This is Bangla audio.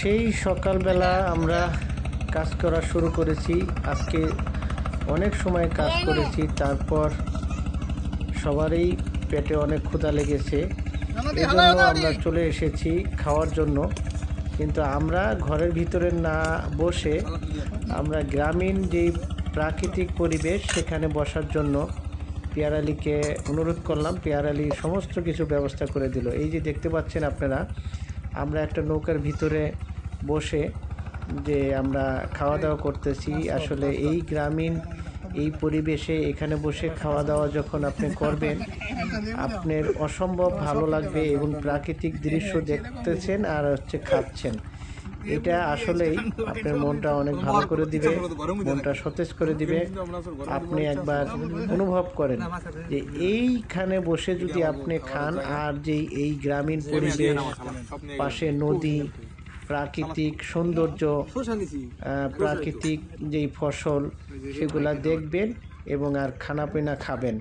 সেই সকালবেলা আমরা কাজ করা শুরু করেছি। আজকে অনেক সময় কাজ করেছি তারপর সবারই পেটে অনেক ক্ষুধা লেগেছে। এই জন্য আমরা চলে এসেছি খাওয়ার জন্য। কিন্তু আমরা ঘরের ভিতরে না বসে আমরা গ্রামীণ যেই প্রাকৃতিক পরিবেশ সেখানে বসার জন্য পিয়ারালিকে অনুরোধ করলাম। পিয়ারালি সমস্ত কিছু ব্যবস্থা করে দিল। এই যে দেখতে পাচ্ছেন আপনারা আমরা একটা নৌকার ভিতরে বসে যে আমরা খাওয়া দাওয়া করতেছি। আসলে এই গ্রামীণ, এই পরিবেশে এখানে বসে খাওয়া দাওয়া যখন আপনি করবেন, আপনার অসম্ভব ভালো লাগবে এবং প্রাকৃতিক দৃশ্য দেখতেছেন আর হচ্ছে খাচ্ছেন। এটা আসলেই আপনার মনটা অনেক ভালো করে দিবে, মনটা সতেজ করে দিবে। আপনি একবার অনুভব করেন যে এইখানে বসে যদি আপনি খান আর যেই এই গ্রামীণ পরিবেশ, পাশে নদী, প্রাকৃতিক সৌন্দর্য প্রাকৃতিক যেই ফসল, সেগুলা দেখবেন এবং আর খানাপিনা খাবেন।